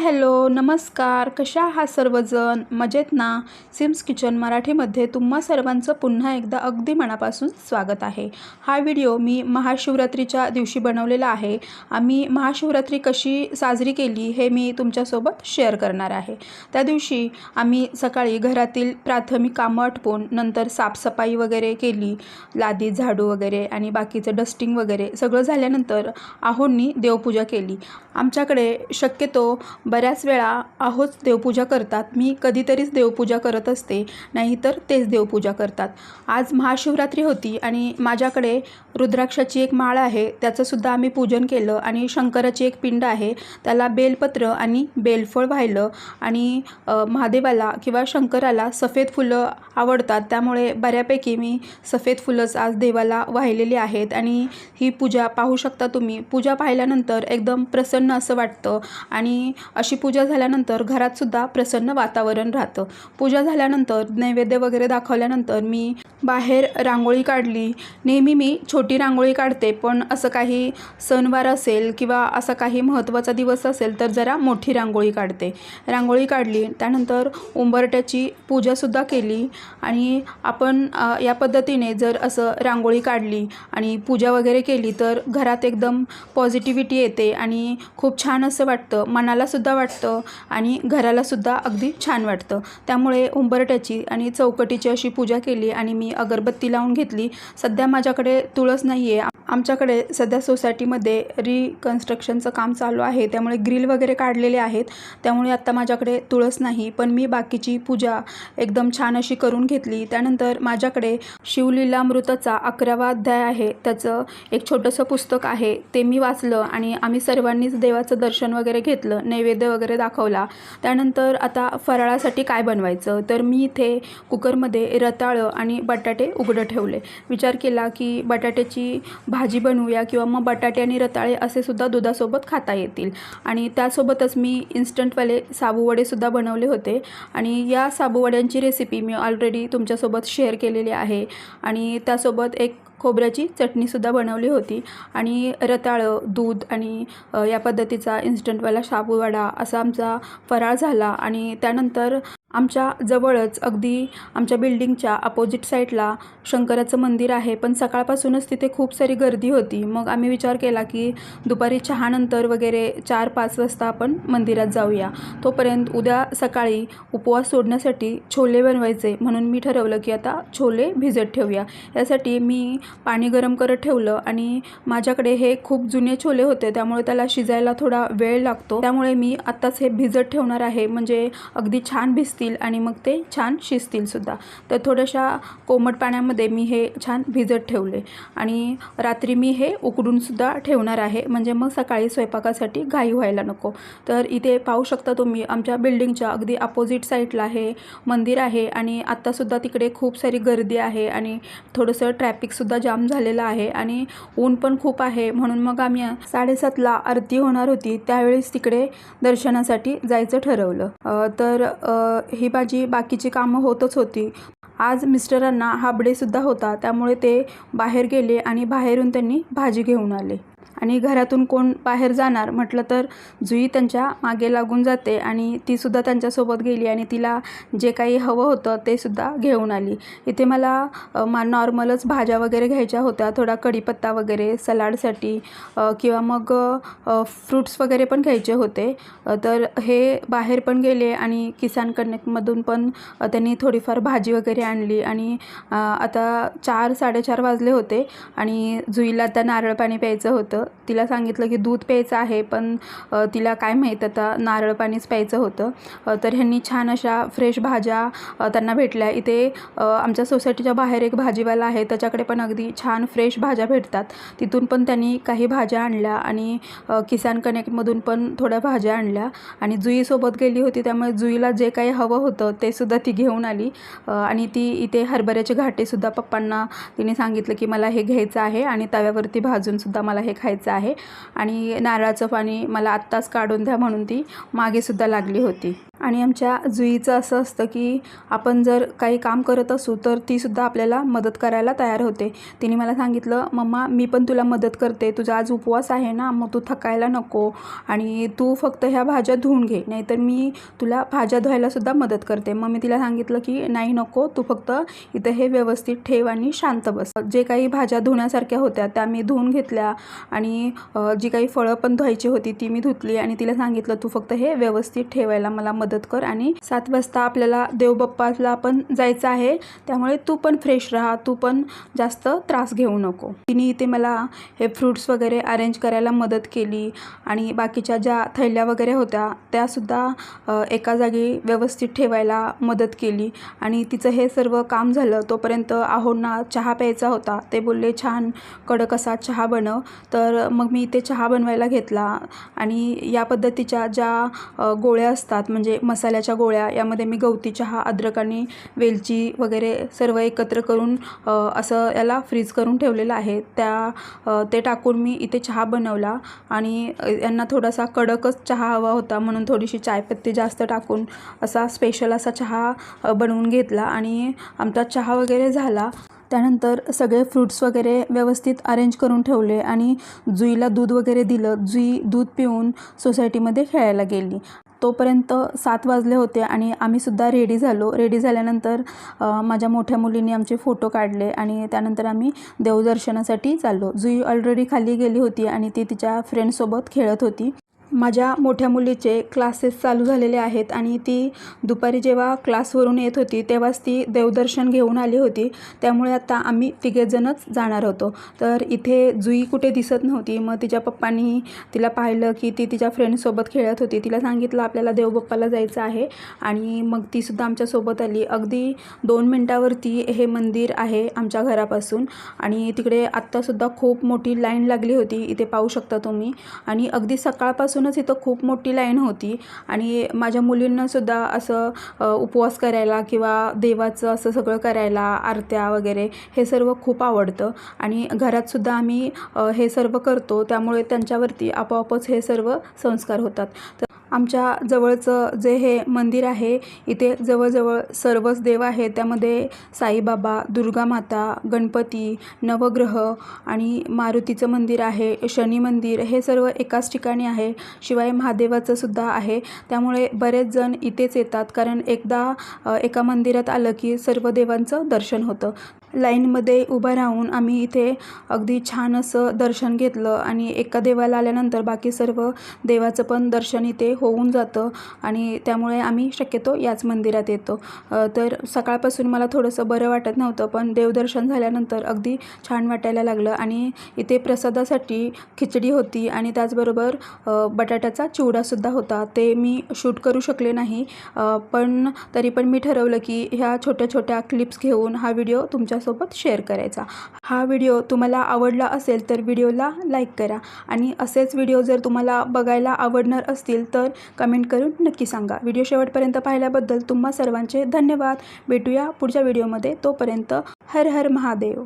Hello नमस्कार. कशा आहात सर्वजण? मजेत ना? सिम्स किचन मराठीमध्ये तुम्हा सर्वांचं पुन्हा एकदा अगदी मनापासून स्वागत आहे. हा व्हिडिओ मी महाशिवरात्रीच्या दिवशी बनवलेला आहे. आम्ही महाशिवरात्री कशी साजरी केली हे मी तुमच्यासोबत शेअर करणार आहे. त्या दिवशी आम्ही सकाळी घरातील प्राथमिक कामं आटपून नंतर साफसफाई वगैरे केली लादी झाडू वगैरे आणि बाकीचं डस्टिंग वगैरे सगळं झाल्यानंतर आहोंनी देवपूजा केली. आमच्याकडे शक्यतो बऱ्याच वेळा आहोच देवपूजा करतात. मी कधीतरीच देवपूजा करत असते नाहीतर तेच देवपूजा करतात. आज महाशिवरात्री होती आणि माझ्याकडे रुद्राक्षाची एक माळ आहे त्याचंसुद्धा आम्ही पूजन केलं आणि शंकराची एक पिंड आहे त्याला बेलपत्र आणि बेलफळ वाहिलं आणि महादेवाला किंवा शंकराला सफेद फुलं आवडतात त्यामुळे बऱ्यापैकी मी सफेद फुलंच आज देवाला वाहिलेली आहेत आणि ही पूजा पाहू शकता तुम्ही. पूजा पाहिल्यानंतर एकदम प्रसन्न असं वाटतं आणि अशी पूजा झाल्यानंतर घरातसुद्धा प्रसन्न वातावरण राहतं. पूजा झाल्या झाल्यानंतर नैवेद्य वगैरे दाखवल्यानंतर मी बाहेर रांगोळी काढली. नेहमी मी छोटी रांगोळी काढते पण असं काही सणवार असेल किंवा असा काही महत्त्वाचा दिवस असेल तर जरा मोठी रांगोळी काढते. रांगोळी काढली त्यानंतर उंबरट्याची पूजासुद्धा केली आणि आपण या पद्धतीने जर असं रांगोळी काढली आणि पूजा वगैरे केली तर घरात एकदम पॉझिटिव्हिटी येते आणि खूप छान असं वाटतं मनालासुद्धा वाटतं आणि घरालासुद्धा अगदी छान वाटतं. त्यामुळे उंबरट्याची आणि चौकटीची अशी पूजा केली आणि मी अगरबत्ती लावून घेतली. सध्या माझ्याकडे तुळस नाही आहे आमच्याकडे सध्या सोसायटीमध्ये रिकन्स्ट्रक्शनचं काम चालू आहे. त्यामुळे ग्रिल वगैरे काढलेले आहेत. त्यामुळे आत्ता माझ्याकडे तुळस नाही. पण मी बाकीची पूजा एकदम छान अशी करून घेतली. त्यानंतर माझ्याकडे शिवलीलामृताचा अकरावा अध्याय आहे. त्याचं एक छोटंसं पुस्तक आहे. ते मी वाचलं आणि आम्ही सर्वांनीच देवाचं दर्शन वगैरे घेतलं. नैवेद्य वगैरे दाखवला. त्यानंतर आता फराळासाठी काय बनवायचं? तर मी इथे कुकरमध्ये रताळं आणि बटाटे उघडं ठेवले. विचार केला की बटाट्याची भाजी बनवूया किंवा मग बटाटे आणि रताळे असे सुद्धा दुधासोबत खाता येतील. आणि त्यासोबतच मी इन्स्टंटवाले साबूवडेसुद्धा बनवले होते. आणि या साबूवड्यांची रेसिपी मी ऑलरेडी तुमच्यासोबत शेअर केलेली आहे. आणि त्यासोबत एक खोबऱ्याची चटणीसुद्धा बनवली होती. आणि रताळं दूध आणि या पद्धतीचा इन्स्टंटवाला साबूवडा असा आमचा फराळ झाला. आणि त्यानंतर आमच्या जवळच अगदी आमच्या बिल्डिंगच्या अपोजिट साईडला शंकराचं मंदिर आहे. पण सकाळपासूनच तिथे खूप सारी गर्दी होती. मग आम्ही विचार केला की दुपारी चहानंतर वगैरे चार पाच वाजता आपण मंदिरात जाऊया. तोपर्यंत उद्या सकाळी उपवास सोडण्यासाठी छोले बनवायचे. म्हणून मी ठरवलं की आता छोले भिजत ठेवूया. यासाठी मी पाणी गरम करत ठेवलं आणि माझ्याकडे हे खूप जुने छोले होते. त्यामुळे त्याला शिजायला थोडा वेळ लागतो. त्यामुळे मी आत्ताच हे भिजत ठेवणार आहे. म्हणजे अगदी छान भिजतील आणि मग ते छान शिजतील सुद्धा. तर थोड्याशा कोमट पाण्यामध्ये मी हे छान भिजत ठेवले. आणि रात्री मी हे उकडूनसुद्धा ठेवणार आहे. म्हणजे मग सकाळी स्वयंपाकासाठी घाई व्हायला नको. तर इथे पाहू शकता तुम्ही आमच्या बिल्डिंगच्या अगदी अपोजिट साईडला हे मंदिर आहे. आणि आत्तासुद्धा तिकडे खूप सारी गर्दी आहे आणि थोडंसं ट्रॅफिकसुद्धा जाम झालेलं आहे. आणि ऊन पण खूप आहे. म्हणून मग आम्ही साडेसातला आरती होणार होती. त्यावेळेस तिकडे दर्शनासाठी जायचं ठरवलं. तर ही माझी बाकीची कामं होतच होती. आज मिस्टरांना हाबडेसुद्धा होता. त्यामुळे ते बाहेर गेले आणि बाहेरून त्यांनी भाजी घेऊन आले. आणि घरातून कोण बाहेर जाणार म्हटलं तर जुई त्यांच्या मागे लागून जाते आणि तीसुद्धा त्यांच्यासोबत गेली आणि तिला जे काही हवं होतं ते सुद्धा घेऊन आली. इथे मला मा नॉर्मलच भाज्या वगैरे घ्यायच्या होत्या थोडा कढीपत्ता वगैरे सलाडसाठी किंवा मग फ्रूट्स वगैरे पण घ्यायचे होते. तर हे बाहेर पण गेले आणि किसान कनेक्टमधून पण त्यांनी थोडीफार भाजी वगैरे आणली आणि आता चार साडेचार वाजले होते आणि जुईला आता नारळ पाणी प्यायचं होतं. तिला सांगितलं की दूध प्यायचं आहे पण तिला काय माहीत आता नारळ पाणीच प्यायचं होतं. तर ह्यांनी छान अशा फ्रेश भाज्या त्यांना भेटल्या. इथे आमच्या सोसायटीच्या बाहेर एक भाजीवाला आहे त्याच्याकडे पण अगदी छान फ्रेश भाज्या भेटतात. तिथून पण त्यांनी काही भाज्या आणल्या आणि किसान कनेक्टमधून पण थोड्या भाज्या आणल्या आणि जुईसोबत गेली होती त्यामुळे जुईला जे काही हवं होतं ते सुद्धा ती घेऊन आली. आणि ती इथे हरभऱ्याचे घाटेसुद्धा पप्पांना तिने सांगितलं की मला हे घ्यायचं आहे आणि तव्यावरती भाजूनसुद्धा मला हे खायचं आहे. आणि नारळाचं पाणी मला आत्ताच काढून द्या म्हणून ती मागेसुद्धा लागली होती. आणि आमच्या जुईचं असं असतं की आपण जर काही काम करत असू तर तीसुद्धा आपल्याला मदत करायला तयार होते. तिने मला सांगितलं मम्मा मी पण तुला मदत करते. तुझा आज उपवास आहे ना मग तू थकायला नको आणि तू फक्त ह्या भाज्या धुवून घे. नाहीतर मी तुला भाज्या धुवायलासुद्धा मदत करते. मग मी तिला सांगितलं की नाही नको तू फक्त इथं हे व्यवस्थित ठेव आणि शांत बस. जे काही भाज्या धुण्यासारख्या होत्या त्या मी धुवून घेतल्या आणि जी काही फळं पण धुवायची होती ती मी धुतली आणि तिला सांगितलं तू फक्त हे व्यवस्थित ठेवायला मला मदत कर आणि सात वाजता आपल्याला देवबाप्पाला पण जायचं आहे. त्यामुळे तू पण फ्रेश राहा तू पण जास्त त्रास घेऊ नको. तिने इथे मला हे फ्रूट्स वगैरे अरेंज करायला मदत केली आणि बाकीच्या ज्या थैल्या वगैरे होत्या त्यासुद्धा एका जागी व्यवस्थित ठेवायला मदत केली. आणि तिचं हे सर्व काम झालं तोपर्यंत आहोंना चहा प्यायचा होता. ते बोलले छान कडक असा चहा बनव तर तर मग मी इथे चहा बनवायला घेतला. आणि या पद्धतीच्या ज्या गोळ्या असतात म्हणजे मसाल्याच्या गोळ्या यामध्ये मी गवती चहा अद्रक आणि वेलची वगैरे सर्व एकत्र करून असं याला फ्रीज करून ठेवलेलं आहे. त्या ते टाकून मी इथे चहा बनवला. आणि यांना थोडासा कडकच चहा हवा होता म्हणून थोडीशी चायपत्ती जास्त टाकून असा स्पेशल असा चहा बनवून घेतला. आणि आमचा चहा वगैरे झाला. त्यानंतर सगळे फ्रूट्स वगैरे व्यवस्थित अरेंज करून ठेवले आणि जुईला दूध वगैरे दिलं. जुई दूध पिऊन सोसायटीमध्ये खेळायला गेली. तोपर्यंत सात वाजले होते आणि आम्हीसुद्धा रेडी झालो. रेडी झाल्यानंतर माझ्या मोठ्या मुलीने आमचे फोटो काढले आणि त्यानंतर आम्ही देवदर्शनासाठी चाललो. जुई ऑलरेडी खाली गेली होती आणि ती तिच्या फ्रेंडसोबत खेळत होती. माझ्या मोठ्या मुलीचे क्लासेस चालू झालेले आहेत आणि ती दुपारी जेव्हा क्लासवरून येत होती तेव्हाच ती देवदर्शन घेऊन आली होती. त्यामुळे आता आम्ही तिघेजणच जाणार होतो. तर इथे जुई कुठे दिसत नव्हती. मग तिच्या पप्पांनी तिला पाहिलं की ती तिच्या फ्रेंडसोबत खेळत होती. तिला सांगितलं आपल्याला देवबाप्पाला जायचं आहे. आणि मग तीसुद्धा आमच्यासोबत आली. अगदी दोन मिनटावरती हे मंदिर आहे आमच्या घरापासून. आणि तिकडे आत्तासुद्धा खूप मोठी लाईन लागली होती. इथे पाहू शकता तुम्ही. आणि अगदी सकाळपासूनच इथं खूप मोठी लाईन होती. आणि माझ्या मुलींनासुद्धा असं उपवास करायला किंवा देवाचं असं सगळं करायला आरत्या वगैरे हे सर्व खूप आवडतं. आणि घरातसुद्धा आम्ही हे सर्व करतो. त्यामुळे त्यांच्यावरती आपोआपच हे सर्व संस्कार होतात. तर आमच्या जवळचं जे हे मंदिर आहे इथे जवळजवळ सर्वच देव आहेत. त्यामध्ये साईबाबा दुर्गा माता गणपती नवग्रह आणि मारुतीचं मंदिर आहे शनी मंदिर हे सर्व एकाच ठिकाणी आहे. शिवाय महादेवाचं सुद्धा आहे. त्यामुळे बरेच जण इथेच येतात कारण एकदा एका मंदिरात आलं की सर्व देवांचं दर्शन होतं. लाईनमध्ये उभं राहून आम्ही इथे अगदी छान असं दर्शन घेतलं आणि एका देवाला आल्यानंतर बाकी सर्व देवाचं पण दर्शन इथे होऊन जातं आणि त्यामुळे आम्ही शक्यतो याच मंदिरात येतो. तर सकाळपासून मला थोडंसं बरं वाटत नव्हतं पण देवदर्शन झाल्यानंतर अगदी छान वाटायला लागलं आणि इथे प्रसादासाठी खिचडी होती आणि त्याचबरोबर बटाट्याचा चिवडासुद्धा होता. ते मी शूट करू शकले नाही पण तरी पण मी ठरवलं की ह्या छोट्या छोट्या क्लिप्स घेऊन हा व्हिडिओ तुमच्या तुमच्यासोबत शेअर करायचा. हा व्हिडिओ तुम्हाला आवडला असेल तर व्हिडिओला लाईक करा आणि असेच व्हिडिओ जर तुम्हाला बघायला आवडणार असतील तर कमेंट करून नक्की सांगा. व्हिडिओ शेवटपर्यंत पाहिल्याबद्दल तुम्हा सर्वांचे धन्यवाद. भेटूया पुढच्या व्हिडिओमध्ये. तोपर्यंत हर हर महादेव.